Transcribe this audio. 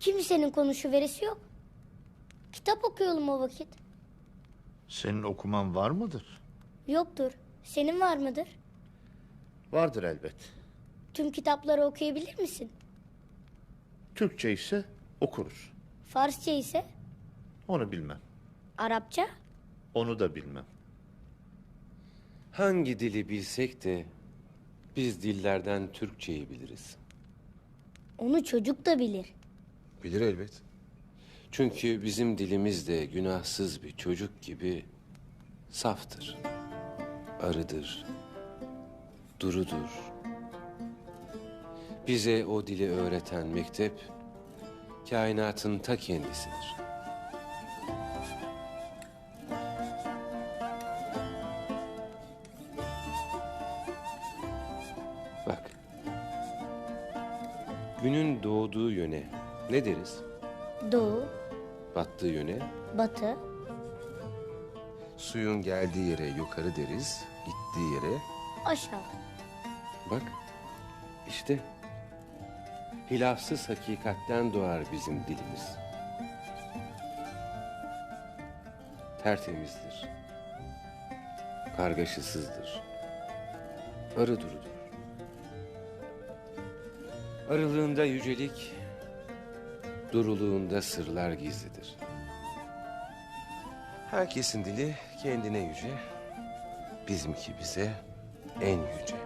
Kimsenin konuşuverisi yok. Kitap okuyalım o vakit. Senin okuman var mıdır? Yoktur. Senin var mıdır? Vardır elbet. Tüm kitapları okuyabilir misin? Türkçe ise okuruz. Farsça ise? Onu bilmem. Arapça? Onu da bilmem. Hangi dili bilsek de biz dillerden Türkçeyi biliriz. Onu çocuk da bilir. Bilir elbet. Çünkü bizim dilimiz de günahsız bir çocuk gibi saftır. Arıdır. Durudur. Bize o dili öğreten mektep kainatın ta kendisidir. Bak. Günün doğduğu yöne ne deriz? Doğu, Battığı yöne batı, Suyun geldiği yere yukarı deriz, gittiği yere aşağı. Bak, işte hilafsız hakikatten doğar bizim dilimiz. Tertemizdir. Kargaşasızdır. Arı durudur. Arılığında yücelik, duruluğunda sırlar gizlidir. herkesin dili kendine yüce, bizimki bize en yüce.